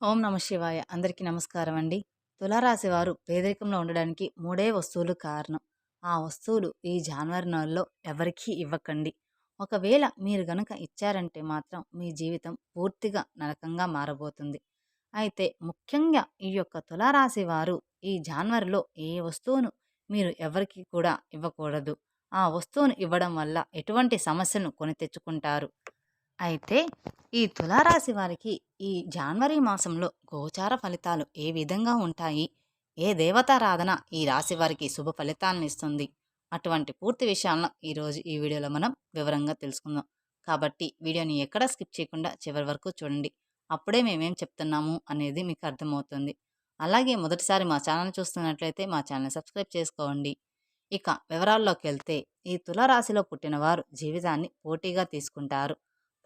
ఓం నమ శివాయ. అందరికీ నమస్కారం అండి. తులారాశి వారు పేదరికంలో ఉండడానికి మూడే వస్తువులు కారణం. ఆ వస్తువులు ఈ జాన్వరి నెలలో ఎవరికీ ఇవ్వకండి. ఒకవేళ మీరు గనుక ఇచ్చారంటే మాత్రం మీ జీవితం పూర్తిగా నరకంగా మారబోతుంది. అయితే ముఖ్యంగా ఈ యొక్క తులారాశి వారు ఈ జాన్వరిలో ఏ వస్తువును మీరు ఎవరికి కూడా ఇవ్వకూడదు. ఆ వస్తువును ఇవ్వడం వల్ల ఎటువంటి సమస్యను కొని తెచ్చుకుంటారు? అయితే ఈ తులారాశి వారికి ఈ జనవరి మాసంలో గోచార ఫలితాలు ఏ విధంగా ఉంటాయి? ఏ దేవతారాధన ఈ రాశి వారికి శుభ ఫలితాలను ఇస్తుంది? అటువంటి పూర్తి విషయాలను ఈరోజు ఈ వీడియోలో మనం వివరంగా తెలుసుకుందాం. కాబట్టి వీడియోని ఎక్కడ స్కిప్ చేయకుండా చివరి వరకు చూడండి. అప్పుడే మేమేం చెప్తున్నాము అనేది మీకు అర్థమవుతుంది. అలాగే మొదటిసారి మా ఛానల్ చూస్తున్నట్లయితే మా ఛానల్ సబ్స్క్రైబ్ చేసుకోండి. ఇక వివరాల్లోకి వెళ్తే ఈ తులారాశిలో పుట్టినవారు జీవితాన్ని పోటీగా తీసుకుంటారు.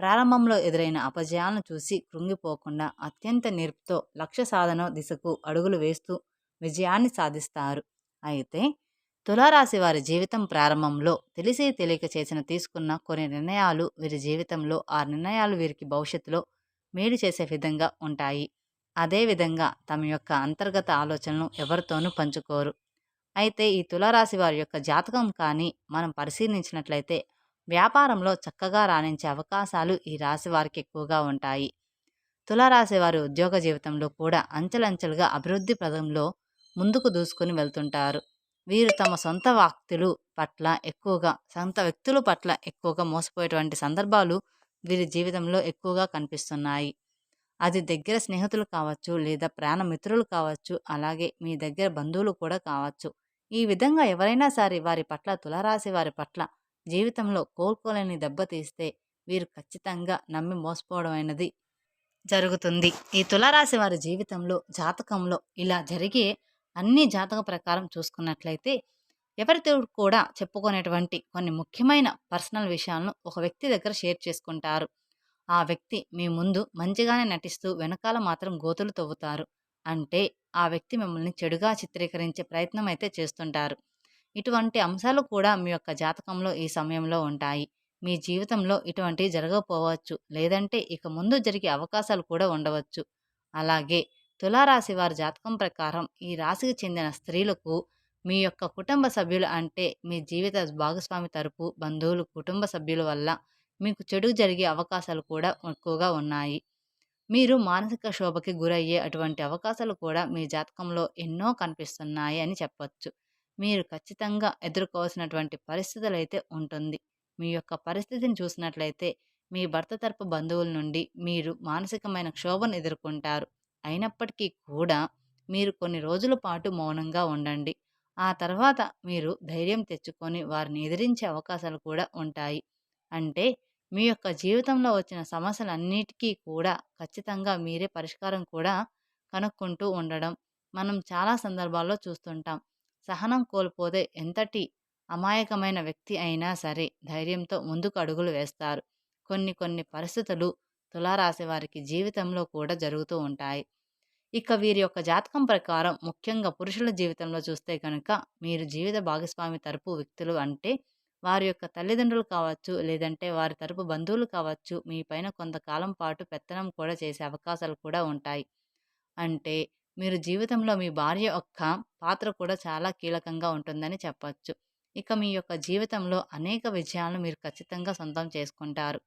ప్రారంభంలో ఎదురైన అపజయాలను చూసి కృంగిపోకుండా అత్యంత నేర్పుతో లక్ష్య సాధన దిశకు అడుగులు వేస్తూ విజయాన్ని సాధిస్తారు. అయితే తులారాశి వారి జీవితం ప్రారంభంలో తెలిసి తెలియక చేసిన తీసుకున్న కొన్ని నిర్ణయాలు వీరి జీవితంలో ఆ నిర్ణయాలు వీరికి భవిష్యత్తులో మేలు చేసే విధంగా ఉంటాయి. అదేవిధంగా తమ యొక్క అంతర్గత ఆలోచనలు ఎవరితోనూ పంచుకోరు. అయితే ఈ తులారాశి వారి యొక్క జాతకం కానీ మనం పరిశీలించినట్లయితే వ్యాపారంలో చక్కగా రాణించే అవకాశాలు ఈ రాశి వారికి ఎక్కువగా ఉంటాయి. తులారాశి వారి ఉద్యోగ జీవితంలో కూడా అంచెలంచెలుగా అభివృద్ధి పదంలో ముందుకు దూసుకొని వెళ్తుంటారు. వీరు తమ సొంత వ్యక్తులు పట్ల ఎక్కువగా సొంత వ్యక్తుల పట్ల ఎక్కువగా మోసపోయేటువంటి సందర్భాలు వీరి జీవితంలో ఎక్కువగా కనిపిస్తున్నాయి. అది దగ్గర స్నేహితులు కావచ్చు లేదా ప్రాణ మిత్రులు కావచ్చు అలాగే మీ దగ్గర బంధువులు కూడా కావచ్చు. ఈ విధంగా ఎవరైనా సరే వారి పట్ల తులారాశి వారి పట్ల జీవితంలో కోలుకోలేని దెబ్బతీస్తే వీరు ఖచ్చితంగా నమ్మి మోసపోవడం అయినది జరుగుతుంది. ఈ తులారాశి వారి జీవితంలో జాతకంలో ఇలా జరిగే అన్ని జాతక ప్రకారం చూసుకున్నట్లయితే ఎవరితో కూడా చెప్పుకునేటువంటి కొన్ని ముఖ్యమైన పర్సనల్ విషయాలను ఒక వ్యక్తి దగ్గర షేర్ చేసుకుంటారు. ఆ వ్యక్తి మీ ముందు మంచిగానే నటిస్తూ వెనకాల మాత్రం గోతులు తవ్వుతారు. అంటే ఆ వ్యక్తి మిమ్మల్ని చెడుగా చిత్రీకరించే ప్రయత్నం అయితే చేస్తుంటారు. ఇటువంటి అంశాలు కూడా మీ యొక్క జాతకంలో ఈ సమయంలో ఉంటాయి. మీ జీవితంలో ఇటువంటివి జరగకపోవచ్చు. లేదంటే ఇక ముందు జరిగే అవకాశాలు కూడా ఉండవచ్చు. అలాగే తులారాశి వారి జాతకం ప్రకారం ఈ రాశికి చెందిన స్త్రీలకు మీ యొక్క కుటుంబ సభ్యులు అంటే మీ జీవిత భాగస్వామి తరపు బంధువులు కుటుంబ సభ్యుల వల్ల మీకు చెడు జరిగే అవకాశాలు కూడా ఎక్కువగా ఉన్నాయి. మీరు మానసిక శోభకి గురయ్యే అటువంటి అవకాశాలు కూడా మీ జాతకంలో ఎన్నో కనిపిస్తున్నాయి అని చెప్పొచ్చు. మీరు ఖచ్చితంగా ఎదుర్కోవాల్సినటువంటి పరిస్థితులు అయితే ఉంటుంది. మీ యొక్క పరిస్థితిని చూసినట్లయితే మీ భర్త తరపు బంధువుల నుండి మీరు మానసికమైన క్షోభను ఎదుర్కొంటారు. అయినప్పటికీ కూడా మీరు కొన్ని రోజుల పాటు మౌనంగా ఉండండి. ఆ తర్వాత మీరు ధైర్యం తెచ్చుకొని వారిని ఎదిరించే అవకాశాలు కూడా ఉంటాయి. అంటే మీ యొక్క జీవితంలో వచ్చిన సమస్యలన్నిటికీ కూడా ఖచ్చితంగా మీరే పరిష్కారం కూడా కనుక్కుంటూ ఉండడం మనం చాలా సందర్భాల్లో చూస్తుంటాం. సహనం కోల్పోతే ఎంతటి అమాయకమైన వ్యక్తి అయినా సరే ధైర్యంతో ముందుకు అడుగులు వేస్తారు. కొన్ని కొన్ని పరిస్థితులు తులారాశి వారికి జీవితంలో కూడా జరుగుతూ ఉంటాయి. ఇక వీరి యొక్క జాతకం ప్రకారం ముఖ్యంగా పురుషుల జీవితంలో చూస్తే కనుక మీరు జీవిత భాగస్వామి తరపు వ్యక్తులు అంటే వారి యొక్క తల్లిదండ్రులు కావచ్చు లేదంటే వారి తరపు బంధువులు కావచ్చు మీ పైన కొంతకాలం పాటు పెత్తనం కూడా చేసే అవకాశాలు కూడా ఉంటాయి. అంటే మీరు జీవితంలో మీ భార్య యొక్క పాత్ర కూడా చాలా కీలకంగా ఉంటుందని చెప్పచ్చు. ఇక మీ యొక్క జీవితంలో అనేక విజయాలను మీరు ఖచ్చితంగా సొంతం చేసుకుంటారు.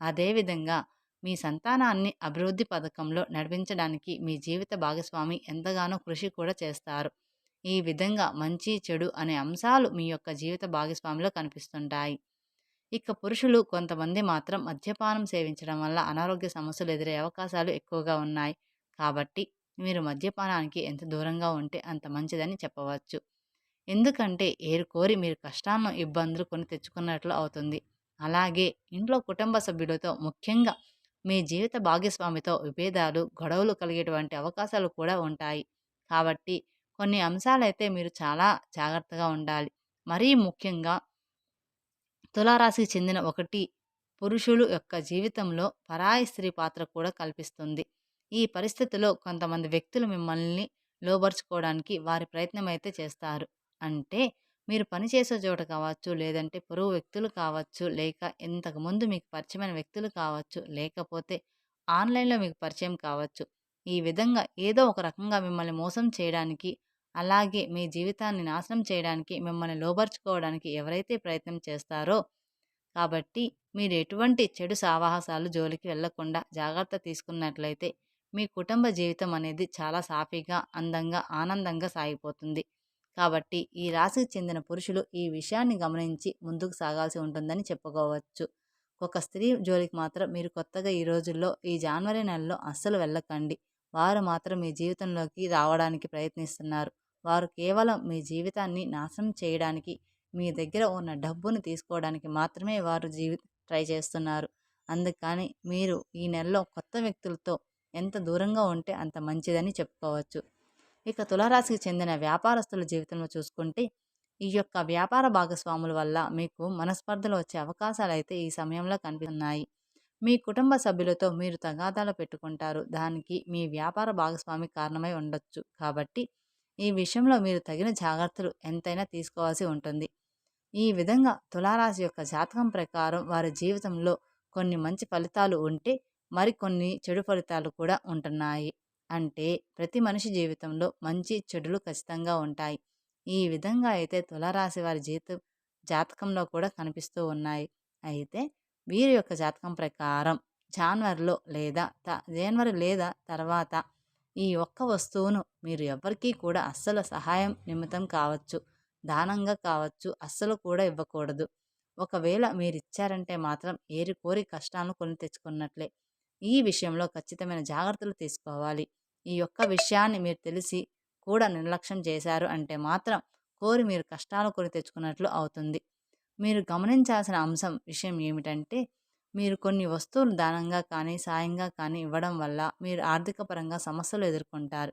అదేవిధంగా మీ సంతానాన్ని అభివృద్ధి పథకంలో నడిపించడానికి మీ జీవిత భాగస్వామి ఎంతగానో కృషి కూడా చేస్తారు. ఈ విధంగా మంచి చెడు అనే అంశాలు మీ యొక్క జీవిత భాగస్వామిలో కనిపిస్తుంటాయి. ఇక పురుషులు కొంతమంది మాత్రం మద్యపానం సేవించడం వల్ల అనారోగ్య సమస్యలు ఎదురే అవకాశాలు ఎక్కువగా ఉన్నాయి. కాబట్టి మీరు మద్యపానానికి ఎంత దూరంగా ఉంటే అంత మంచిదని చెప్పవచ్చు. ఎందుకంటే ఏరుకోరి మీరు కష్టాలను ఇబ్బందులు కొని తెచ్చుకున్నట్లు అవుతుంది. అలాగే ఇంట్లో కుటుంబ సభ్యులతో ముఖ్యంగా మీ జీవిత భాగస్వామితో విభేదాలు గొడవలు కలిగేటువంటి అవకాశాలు కూడా ఉంటాయి. కాబట్టి కొన్ని అంశాలైతే మీరు చాలా జాగ్రత్తగా ఉండాలి. మరీ ముఖ్యంగా తులారాశికి చెందిన ఒకటి పురుషులు యొక్క జీవితంలో పరాయి స్త్రీ పాత్ర కూడా కల్పిస్తుంది. ఈ పరిస్థితిలో కొంతమంది వ్యక్తులు మిమ్మల్ని లోబరుచుకోవడానికి వారి ప్రయత్నం అయితే చేస్తారు. అంటే మీరు పనిచేసే చోట కావచ్చు లేదంటే పొరుగు వ్యక్తులు కావచ్చు లేక ఇంతకుముందు మీకు పరిచయమైన వ్యక్తులు కావచ్చు లేకపోతే ఆన్లైన్లో మీకు పరిచయం కావచ్చు. ఈ విధంగా ఏదో ఒక రకంగా మిమ్మల్ని మోసం చేయడానికి అలాగే మీ జీవితాన్ని నాశనం చేయడానికి మిమ్మల్ని లోబర్చుకోవడానికి ఎవరైతే ప్రయత్నం చేస్తారో కాబట్టి మీరు ఎటువంటి చెడు సావాసాలు జోలికి వెళ్ళకుండా జాగ్రత్త తీసుకున్నట్లయితే మీ కుటుంబ జీవితం అనేది చాలా సాఫీగా అందంగా ఆనందంగా సాగిపోతుంది. కాబట్టి ఈ రాశికి చెందిన పురుషులు ఈ విషయాన్ని గమనించి ముందుకు సాగాల్సి ఉంటుందని చెప్పుకోవచ్చు. ఒక స్త్రీ జోలికి మాత్రం మీరు కొత్తగా ఈ రోజుల్లో ఈ జనవరి నెలలో అస్సలు వెళ్ళకండి. వారు మాత్రం మీ జీవితంలోకి రావడానికి ప్రయత్నిస్తున్నారు. వారు కేవలం మీ జీవితాన్ని నాశనం చేయడానికి మీ దగ్గర ఉన్న డబ్బును తీసుకోవడానికి మాత్రమే వారు జీవి ట్రై చేస్తున్నారు. అందుకని మీరు ఈ నెలలో కొత్త వ్యక్తులతో ఎంత దూరంగా ఉంటే అంత మంచిదని చెప్పుకోవచ్చు. ఇక తులారాశికి చెందిన వ్యాపారస్తుల జీవితంలో చూసుకుంటే ఈ యొక్క వ్యాపార భాగస్వాముల వల్ల మీకు మనస్పర్ధలు వచ్చే అవకాశాలు అయితే ఈ సమయంలో కనిపిస్తున్నాయి. మీ కుటుంబ సభ్యులతో మీరు తగాదాలు పెట్టుకుంటారు. దానికి మీ వ్యాపార భాగస్వామి కారణమై ఉండొచ్చు. కాబట్టి ఈ విషయంలో మీరు తగిన జాగ్రత్తలు ఎంతైనా తీసుకోవాల్సి ఉంటుంది. ఈ విధంగా తులారాశి యొక్క జాతకం ప్రకారం వారి జీవితంలో కొన్ని మంచి ఫలితాలు ఉంటే మరికొన్ని చెడు ఫలితాలు కూడా ఉంటున్నాయి. అంటే ప్రతి మనిషి జీవితంలో మంచి చెడులు ఖచ్చితంగా ఉంటాయి. ఈ విధంగా అయితే తులారాశి వారి జీతం జాతకంలో కూడా కనిపిస్తూ ఉన్నాయి. అయితే వీరి యొక్క జాతకం ప్రకారం జాన్వరిలో లేదా త జనవరి లేదా తర్వాత ఈ ఒక్క వస్తువును మీరు ఎవరికీ కూడా అస్సలు సహాయం నిమిత్తం కావచ్చు. దానంగా కావచ్చు అస్సలు కూడా ఇవ్వకూడదు. ఒకవేళ మీరు ఇచ్చారంటే మాత్రం ఏరి కోరి కష్టాలను కొని తెచ్చుకున్నట్లే. ఈ విషయంలో ఖచ్చితమైన జాగ్రత్తలు తీసుకోవాలి. ఈ యొక్క విషయాన్ని మీరు తెలిసి కూడా నిర్లక్ష్యం చేశారు అంటే మాత్రం కోరి మీరు కష్టాలు కొని తెచ్చుకున్నట్లు అవుతుంది. మీరు గమనించాల్సిన అంశం విషయం ఏమిటంటే మీరు కొన్ని వస్తువులు దానంగా కానీ సాయంగా కానీ ఇవ్వడం వల్ల మీరు ఆర్థిక పరంగా సమస్యలు ఎదుర్కొంటారు.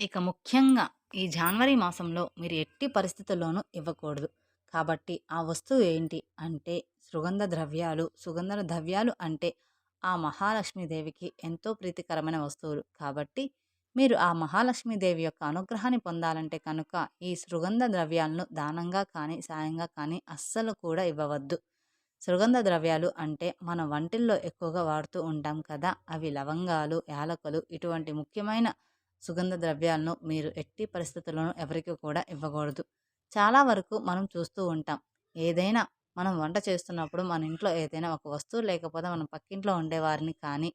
ఇక ముఖ్యంగా ఈ జనవరి మాసంలో మీరు ఎట్టి పరిస్థితుల్లోనూ ఇవ్వకూడదు. కాబట్టి ఆ వస్తువు ఏంటి అంటే సుగంధ ద్రవ్యాలు సుగంధ ద్రవ్యాలు అంటే ఆ మహాలక్ష్మీదేవికి ఎంతో ప్రీతికరమైన వస్తువులు. కాబట్టి మీరు ఆ మహాలక్ష్మీదేవి యొక్క అనుగ్రహాన్ని పొందాలంటే కనుక ఈ సుగంధ ద్రవ్యాలను దానంగా కానీ సాయంగా కానీ అస్సలు కూడా ఇవ్వవద్దు. సుగంధ ద్రవ్యాలు అంటే మన వంటిల్లో ఎక్కువగా వాడుతూ ఉంటాం కదా. అవి లవంగాలు యాలకులు ఇటువంటి ముఖ్యమైన సుగంధ ద్రవ్యాలను మీరు ఎట్టి పరిస్థితుల్లోనూ ఎవరికి కూడా ఇవ్వకూడదు. చాలా వరకు మనం చూస్తూ ఉంటాం. ఏదైనా మనం వంట చేస్తున్నప్పుడు మన ఇంట్లో ఏదైనా ఒక వస్తువు లేకపోతే మనం పక్కింట్లో ఉండేవారిని కానీ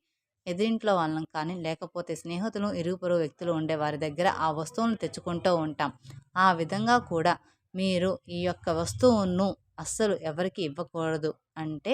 ఎదురింట్లో వాళ్ళని కానీ లేకపోతే స్నేహితులు ఇరుగుపొరుగు వ్యక్తులు ఉండే వారి దగ్గర ఆ వస్తువును తెచ్చుకుంటూ ఉంటాం. ఆ విధంగా కూడా మీరు ఈ యొక్క వస్తువును అస్సలు ఎవరికి ఇవ్వకూడదు అంటే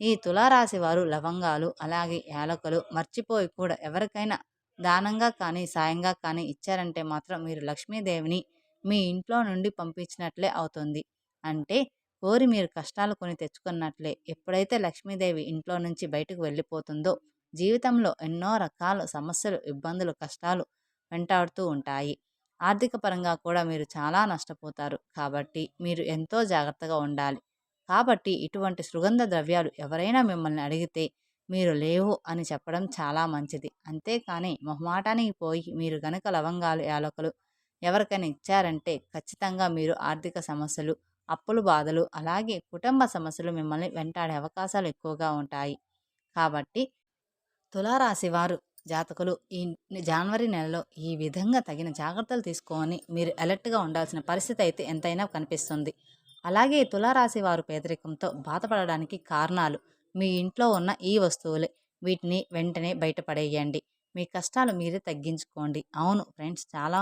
ఈ తులారాశి వారు లవంగాలు అలాగే యాలకులు మర్చిపోయి కూడా ఎవరికైనా దానంగా కానీ సాయంగా కానీ ఇచ్చారంటే మాత్రం మీరు లక్ష్మీదేవిని మీ ఇంట్లో నుండి పంపించినట్లే అవుతుంది. అంటే కోరి మీరు కష్టాలు కొని తెచ్చుకున్నట్లే. ఎప్పుడైతే లక్ష్మీదేవి ఇంట్లో నుంచి బయటకు వెళ్ళిపోతుందో జీవితంలో ఎన్నో రకాల సమస్యలు ఇబ్బందులు కష్టాలు వెంటాడుతూ ఉంటాయి. ఆర్థిక పరంగా కూడా మీరు చాలా నష్టపోతారు. కాబట్టి మీరు ఎంతో జాగ్రత్తగా ఉండాలి. కాబట్టి ఇటువంటి సుగంధ ద్రవ్యాలు ఎవరైనా మిమ్మల్ని అడిగితే మీరు లేవు అని చెప్పడం చాలా మంచిది. అంతేకాని మొహమాటానికి పోయి మీరు గనక లవంగాలు యాలకులు ఎవరికైనా ఇచ్చారంటే ఖచ్చితంగా మీరు ఆర్థిక సమస్యలు అప్పులు బాధలు అలాగే కుటుంబ సమస్యలు మిమ్మల్ని వెంటాడే అవకాశాలు ఎక్కువగా ఉంటాయి. కాబట్టి తులారాశి వారు జాతకులు ఈ జనవరి నెలలో ఈ విధంగా తగిన జాగ్రత్తలు తీసుకొని మీరు అలర్ట్గా ఉండాల్సిన పరిస్థితి అయితే ఎంతైనా కనిపిస్తుంది. అలాగే తులారాశి వారు పేదరికంతో బాధపడడానికి కారణాలు మీ ఇంట్లో ఉన్న ఈ వస్తువులే వీటిని వెంటనే బయటపడేయండి. మీ కష్టాలు మీరే తగ్గించుకోండి. అవును ఫ్రెండ్స్ చాలా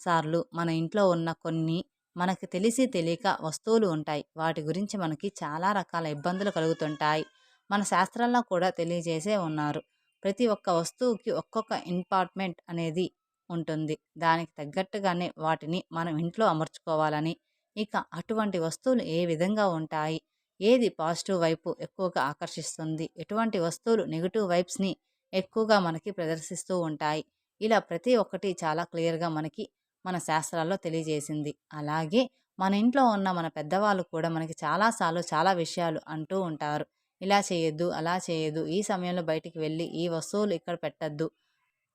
సార్లు మన ఇంట్లో ఉన్న కొన్ని మనకు తెలిసి తెలియక వస్తువులు ఉంటాయి. వాటి గురించి మనకి చాలా రకాల ఇబ్బందులు కలుగుతుంటాయి. మన శాస్త్రాల్లో కూడా తెలియజేసే ఉన్నారు. ప్రతి ఒక్క వస్తువుకి ఒక్కొక్క ఇంపార్ట్మెంట్ అనేది ఉంటుంది. దానికి తగ్గట్టుగానే వాటిని మనం ఇంట్లో అమర్చుకోవాలని. ఇక అటువంటి వస్తువులు ఏ విధంగా ఉంటాయి? ఏది పాజిటివ్ వైపు ఎక్కువగా ఆకర్షిస్తుంది? ఎటువంటి వస్తువులు నెగిటివ్ వైబ్స్ని ఎక్కువగా మనకి ప్రదర్శిస్తూ ఉంటాయి? ఇలా ప్రతి ఒక్కటి చాలా క్లియర్గా మనకి మన శాస్త్రాల్లో తెలియజేసింది. అలాగే మన ఇంట్లో ఉన్న మన పెద్దవాళ్ళు కూడా మనకి చాలాసార్లు చాలా విషయాలు అంటూ ఉంటారు. ఇలా చేయొద్దు అలా చేయొద్దు ఈ సమయంలో బయటికి వెళ్ళి ఈ వస్తువులు ఇక్కడ పెట్టద్దు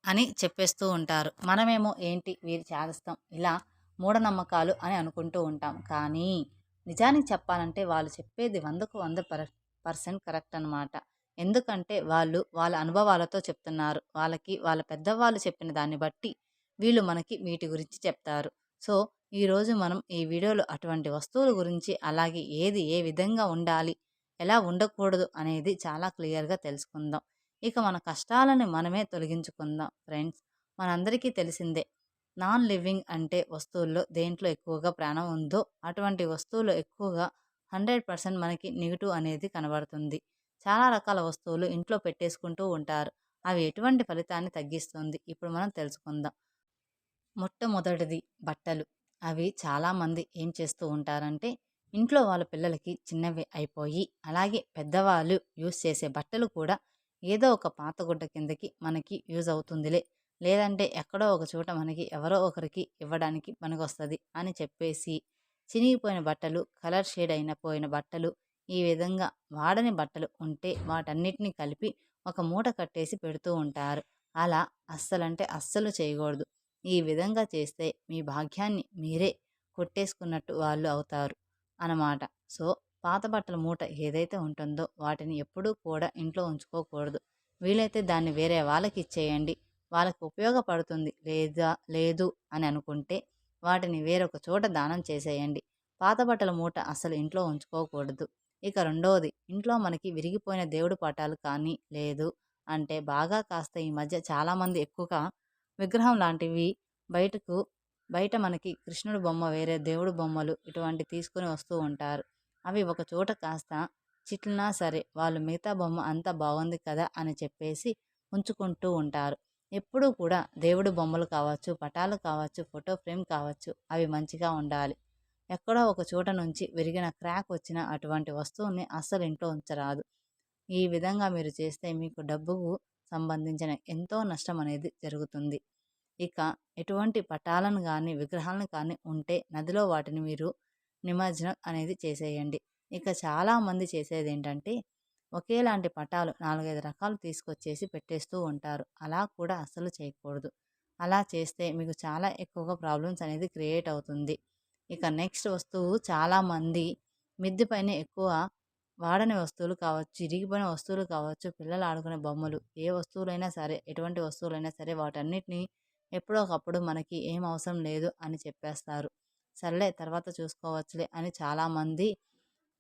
అని చెప్పేస్తూ ఉంటారు. మనమేమో ఏంటి వీరు చేస్తాం ఇలా మూఢనమ్మకాలు అని అనుకుంటూ ఉంటాం. కానీ నిజానికి చెప్పాలంటే వాళ్ళు చెప్పేది వందకు వంద పర్ పర్సెంట్ కరెక్ట్ అనమాట ఎందుకంటే వాళ్ళు వాళ్ళ అనుభవాలతో చెప్తున్నారు. వాళ్ళకి వాళ్ళ పెద్దవాళ్ళు చెప్పిన దాన్ని బట్టి వీళ్ళు మనకి వీటి గురించి చెప్తారు. సో ఈరోజు మనం ఈ వీడియోలో అటువంటి వస్తువుల గురించి అలాగే ఏది ఏ విధంగా ఉండాలి ఎలా ఉండకూడదు అనేది చాలా క్లియర్గా తెలుసుకుందాం. ఇక మన కష్టాలను మనమే తొలగించుకుందాం ఫ్రెండ్స్. మనందరికీ తెలిసిందే నాన్ లివింగ్ అంటే వస్తువుల్లో దేంట్లో ఎక్కువగా ప్రాణం ఉందో అటువంటి వస్తువులు ఎక్కువగా హండ్రెడ్ పర్సెంట్ మనకి నెగిటివ్ అనేది కనబడుతుంది. చాలా రకాల వస్తువులు ఇంట్లో పెట్టేసుకుంటూ ఉంటారు. అవి ఎటువంటి ఫలితాన్ని తగ్గిస్తుంది? ఇప్పుడు మనం తెలుసుకుందాం. మొట్టమొదటిది బట్టలు. అవి చాలామంది ఏం చేస్తూ ఉంటారంటే ఇంట్లో వాళ్ళ పిల్లలకి చిన్నవి అయిపోయి అలాగే పెద్దవాళ్ళు యూస్ చేసే బట్టలు కూడా ఏదో ఒక పాత గుడ్డ కిందకి మనకి యూజ్ అవుతుందిలే. లేదంటే ఎక్కడో ఒక చోట మనకి ఎవరో ఒకరికి ఇవ్వడానికి పనికొస్తుంది అని చెప్పేసి చినిగిపోయిన బట్టలు కలర్ షేడ్ అయిన పోయిన బట్టలు ఈ విధంగా వాడని బట్టలు ఉంటే వాటన్నిటిని కలిపి ఒక మూట కట్టేసి పెడుతూ ఉంటారు. అలా అస్సలంటే అస్సలు చేయకూడదు. ఈ విధంగా చేస్తే మీ భాగ్యాన్ని మీరే కొట్టేసుకున్నట్టు వాళ్ళు అవుతారు అన్నమాట. సో పాత బట్టల మూట ఏదైతే ఉంటుందో వాటిని ఎప్పుడూ కూడా ఇంట్లో ఉంచుకోకూడదు. వీలైతే దాన్ని వేరే వాళ్ళకి ఇచ్చేయండి. వాళ్ళకి ఉపయోగపడుతుంది లేదా లేదు అని అనుకుంటే వాటిని వేరొక చోట దానం చేసేయండి. పాత బట్టల మూట అసలు ఇంట్లో ఉంచుకోకూడదు. ఇక రెండవది ఇంట్లో మనకి విరిగిపోయిన దేవుడు పటాలు కానీ లేదు అంటే బాగా కాస్త ఈ మధ్య చాలామంది ఎక్కువగా విగ్రహం లాంటివి బయటకు బయట మనకి కృష్ణుడు బొమ్మ వేరే దేవుడు బొమ్మలు ఇటువంటి తీసుకుని వస్తూ ఉంటారు. అవి ఒక చోట కాస్త చిట్లినా సరే వాళ్ళు మిగతా బొమ్మ అంతా బాగుంది కదా అని చెప్పేసి ఉంచుకుంటూ ఉంటారు. ఎప్పుడూ కూడా దేవుడు బొమ్మలు కావచ్చు పటాలు కావచ్చు ఫోటో ఫ్రేమ్ కావచ్చు అవి మంచిగా ఉండాలి. ఎక్కడో ఒక చోట నుంచి విరిగిన క్రాక్ వచ్చిన అటువంటి వస్తువుని అస్సలు ఇంట్లో ఉంచరాదు. ఈ విధంగా మీరు చేస్తే మీకు డబ్బుకు సంబంధించిన ఎంతో నష్టం అనేది జరుగుతుంది. ఇక ఎటువంటి పటాలను కానీ విగ్రహాలను కానీ ఉంటే నదిలో వాటిని మీరు నిమజ్జనం అనేది చేసేయండి. ఇక చాలామంది చేసేది ఏంటంటే ఒకేలాంటి పటాలు నాలుగైదు రకాలు తీసుకొచ్చేసి పెట్టేస్తూ ఉంటారు. అలా కూడా అస్సలు చేయకూడదు. అలా చేస్తే మీకు చాలా ఎక్కువగా ప్రాబ్లమ్స్ అనేది క్రియేట్ అవుతుంది. ఇక నెక్స్ట్ వస్తువు చాలామంది మిద్దె పైన ఎక్కువ వాడని వస్తువులు కావచ్చు ఇరిగిపోయిన వస్తువులు కావచ్చు పిల్లలు ఆడుకునే బొమ్మలు ఏ వస్తువులైనా సరే ఎటువంటి వస్తువులైనా సరే వాటన్నిటిని ఎప్పుడో ఒకప్పుడు మనకి ఏం అవసరం లేదు అని చెప్పేస్తారు. సర్లే తర్వాత చూసుకోవచ్చులే అని చాలామంది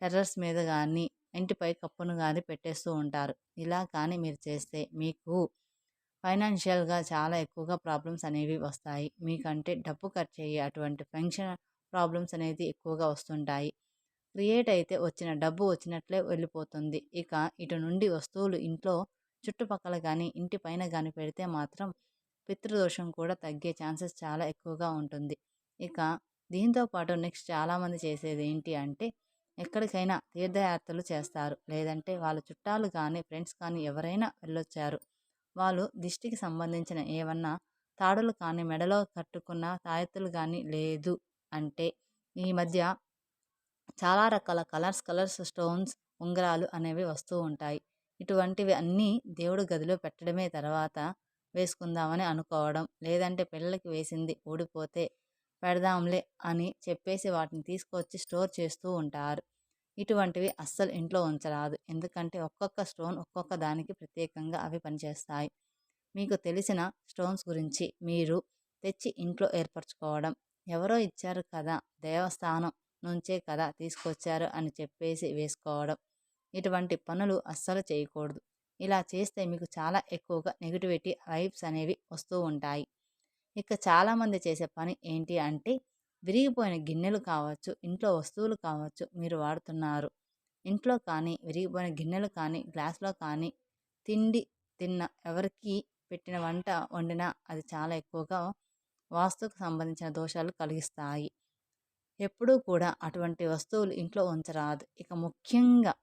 టెర్రస్ మీద కానీ ఇంటిపై కప్పును కానీ పెట్టేస్తూ ఉంటారు. ఇలా కానీ మీరు చేస్తే మీకు ఫైనాన్షియల్గా చాలా ఎక్కువగా ప్రాబ్లమ్స్ అనేవి వస్తాయి. మీకంటే డబ్బు ఖర్చు అయ్యే అటువంటి ఫంక్షన్ ప్రాబ్లమ్స్ అనేది ఎక్కువగా వస్తుంటాయి. క్రియేట్ అయితే వచ్చిన డబ్బు వచ్చినట్లే వెళ్ళిపోతుంది. ఇక ఇటు నుండి వస్తువులు ఇంట్లో చుట్టుపక్కల కానీ ఇంటి పైన కానీ పెడితే మాత్రం పితృదోషం కూడా తగ్గే ఛాన్సెస్ చాలా ఎక్కువగా ఉంటుంది. ఇక దీంతో పాటు నెక్స్ట్ చాలామంది చేసేది ఏంటి అంటే ఎక్కడికైనా తీర్థయాత్రలు చేస్తారు. లేదంటే వాళ్ళ చుట్టాలు కానీ ఫ్రెండ్స్ కానీ ఎవరైనా వెళ్ళొచ్చారు. వాళ్ళు దిష్టికి సంబంధించిన ఏమన్నా తాడులు కానీ మెడలో కట్టుకున్న తాయెత్తులు కానీ లేదు అంటే ఈ మధ్య చాలా రకాల కలర్స్ కలర్స్ స్టోన్స్ ఉంగరాలు అనేవి వస్తూ ఉంటాయి. ఇటువంటివి అన్నీ దేవుడు గదిలో పెట్టడమే తర్వాత వేసుకుందామని అనుకోవడం లేదంటే పిల్లలకి వేసింది ఊడిపోతే పెడదాంలే అని చెప్పేసి వాటిని తీసుకొచ్చి స్టోర్ చేస్తూ ఉంటారు. ఇటువంటివి అస్సలు ఇంట్లో ఉంచరాదు. ఎందుకంటే ఒక్కొక్క స్టోన్ ఒక్కొక్క దానికి ప్రత్యేకంగా అవి పనిచేస్తాయి. మీకు తెలిసిన స్టోన్స్ గురించి మీరు తెచ్చి ఇంట్లో ఏర్పరచుకోవడం ఎవరో ఇచ్చారు కదా దేవస్థానం నుంచే కదా తీసుకొచ్చారు అని చెప్పేసి వేసుకోవడం. ఇటువంటి పనులు అస్సలు చేయకూడదు. ఇలా చేస్తే మీకు చాలా ఎక్కువగా నెగిటివిటీ వైబ్స్ అనేవి వస్తూ ఉంటాయి. ఇక చాలామంది చేసే పని ఏంటి అంటే విరిగిపోయిన గిన్నెలు కావచ్చు ఇంట్లో వస్తువులు కావచ్చు మీరు వాడుతున్నారు. ఇంట్లో కానీ విరిగిపోయిన గిన్నెలు కానీ గ్లాస్లో కానీ తిండి తిన్న ఎవరికి పెట్టిన వంట వండినా అది చాలా ఎక్కువగా వాస్తుకు సంబంధించిన దోషాలు కలిగిస్తాయి. ఎప్పుడూ కూడా అటువంటి వస్తువులు ఇంట్లో ఉంచరాదు. ఇక ముఖ్యంగా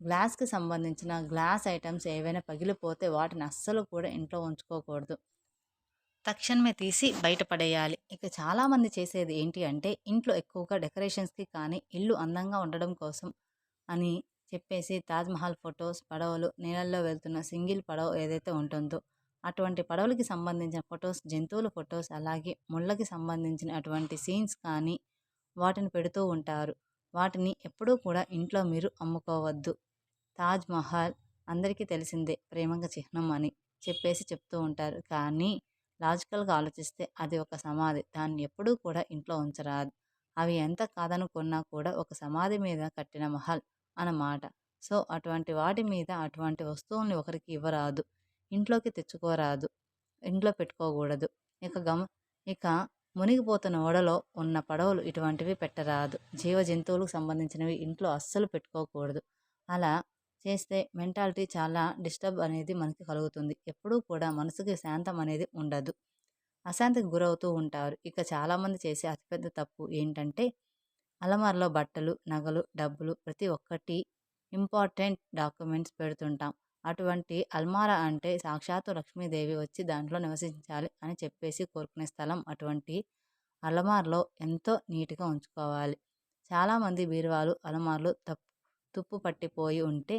గ్లాస్కి సంబంధించిన గ్లాస్ ఐటమ్స్ ఏవైనా పగిలిపోతే వాటిని అస్సలు కూడా ఇంట్లో ఉంచుకోకూడదు. తక్షణమే తీసి బయటపడేయాలి ఇక చాలామంది చేసేది ఏంటి అంటే ఇంట్లో ఎక్కువగా డెకరేషన్స్కి కానీ ఇల్లు అందంగా ఉండడం కోసం అని చెప్పేసి తాజ్మహల్ ఫొటోస్ పడవలు నీళ్ళల్లో వెళ్తున్న సింగిల్ పడవ ఏదైతే ఉంటుందో అటువంటి పడవలకి సంబంధించిన ఫొటోస్ జంతువుల ఫొటోస్ అలాగే ముళ్ళకి సంబంధించిన అటువంటి సీన్స్ కానీ వాటిని పెడుతూ ఉంటారు. వాటిని ఎప్పుడూ కూడా ఇంట్లో మీరు అమ్ముకోవద్దు. తాజ్ మహల్ అందరికీ తెలిసిందే ప్రేమగా చిహ్నం అని చెప్పేసి చెప్తూ ఉంటారు. కానీ లాజికల్గా ఆలోచిస్తే అది ఒక సమాధి. దాన్ని ఎప్పుడూ కూడా ఇంట్లో ఉంచరాదు. అవి ఎంత కాదనుకున్నా కూడా ఒక సమాధి మీద కట్టిన మహల్ అన్నమాట. సో అటువంటి వాటి మీద అటువంటి వస్తువుల్ని ఒకరికి ఇవ్వరాదు. ఇంట్లోకి తెచ్చుకోరాదు. ఇంట్లో పెట్టుకోకూడదు. ఇక గమ ఇక మునిగిపోతున్న ఓడలో ఉన్న పడవలు ఇటువంటివి పెట్టరాదు. జీవ జంతువులకు సంబంధించినవి ఇంట్లో అస్సలు పెట్టుకోకూడదు. అలా చేస్తే మెంటాలిటీ చాలా డిస్టర్బ్ అనేది మనకి కలుగుతుంది. ఎప్పుడూ కూడా మనసుకి శాంతం అనేది ఉండదు. అశాంతికి గురవుతూ ఉంటారు. ఇక చాలామంది చేసే అతిపెద్ద తప్పు ఏంటంటే అలమారలో బట్టలు నగలు డబ్బులు ప్రతి ఒక్కటి ఇంపార్టెంట్ డాక్యుమెంట్స్ పెడుతుంటాం. అటువంటి అల్మారా అంటే సాక్షాత్తు లక్ష్మీదేవి వచ్చి దాంట్లో నివసించాలి అని చెప్పేసి కోరుకునే స్థలం అటువంటి అలమార్లో ఎంతో నీట్గా ఉంచుకోవాలి. చాలామంది బీరువాలు అలమార్లు తప్పు తుప్పు పట్టిపోయి ఉంటే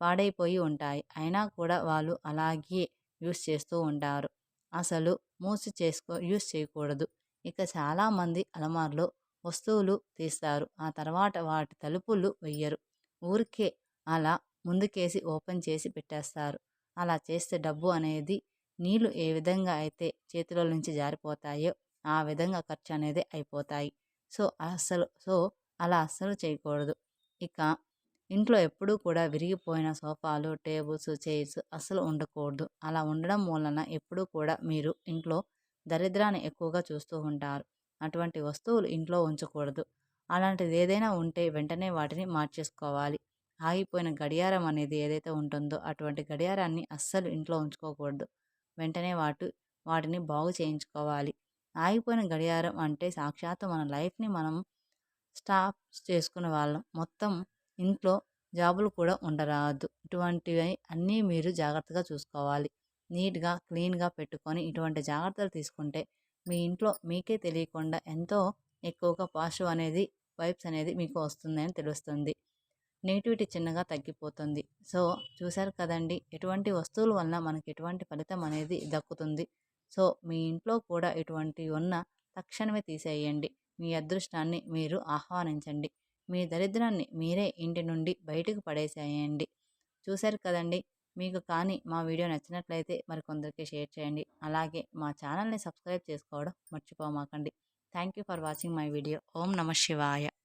పాడైపోయి ఉంటాయి. అయినా కూడా వాళ్ళు అలాగే యూస్ చేస్తూ ఉంటారు. అసలు మూసి చేసుకో యూస్ చేయకూడదు. ఇక చాలామంది అలమార్లో వస్తువులు తీస్తారు. ఆ తర్వాత వాటి తలుపులు వెయ్యరు. ఊరికే అలా ముందుకేసి ఓపెన్ చేసి పెట్టేస్తారు. అలా చేస్తే డబ్బు అనేది నీళ్ళు ఏ విధంగా అయితే చేతిలో నుంచి జారిపోతాయో ఆ విధంగా ఖర్చు అనేది అయిపోతాయి. సో అసలు సో అలా అస్సలు చేయకూడదు. ఇక ఇంట్లో ఎప్పుడూ కూడా విరిగిపోయిన సోఫాలు టేబుల్స్ చైర్స్ అస్సలు ఉండకూడదు. అలా ఉండడం వలన ఎప్పుడూ కూడా మీరు ఇంట్లో దరిద్రాన్ని ఎక్కువగా చూస్తూ ఉంటారు. అటువంటి వస్తువులు ఇంట్లో ఉంచకూడదు. అలాంటిది ఏదైనా ఉంటే వెంటనే వాటిని మార్చేసుకోవాలి. ఆగిపోయిన గడియారం అనేది ఏదైతే ఉంటుందో అటువంటి గడియారాన్ని అస్సలు ఇంట్లో ఉంచుకోకూడదు. వెంటనే వాటి వాటిని బాగు చేయించుకోవాలి. ఆగిపోయిన గడియారం అంటే సాక్షాత్తు మన లైఫ్ని మనం స్టాప్ చేసుకునే వాళ్ళం. మొత్తం ఇంట్లో జాబులు కూడా ఉండరాదు. ఇటువంటివి అన్నీ మీరు జాగ్రత్తగా చూసుకోవాలి. నీట్గా క్లీన్గా పెట్టుకొని ఇటువంటి జాగ్రత్తలు తీసుకుంటే మీ ఇంట్లో మీకే తెలియకుండా ఎంతో ఎక్కువగా పాజిటివ్ అనేది వైబ్స్ అనేది మీకు వస్తుందని తెలుస్తుంది. నెగిటివిటీ చిన్నగా తగ్గిపోతుంది. సో చూశారు కదండి! ఎటువంటి వస్తువుల వలన మనకి ఎటువంటి ఫలితం అనేది దక్కుతుంది. సో మీ ఇంట్లో కూడా ఇటువంటి ఉన్న తక్షణమే తీసేయండి. మీ అదృష్టాన్ని మీరు ఆహ్వానించండి. మీ దరిద్రాన్ని మీరే ఇంటి నుండి బయటకు పడేసేయండి. చూశారు కదండి! మీకు కానీ మా వీడియో నచ్చినట్లయితే మరికొందరికి షేర్ చేయండి. అలాగే మా ఛానల్ని సబ్స్క్రైబ్ చేసుకోవడం మర్చిపోమాకండి. Thank you for watching my video. ఓం నమ శివాయ.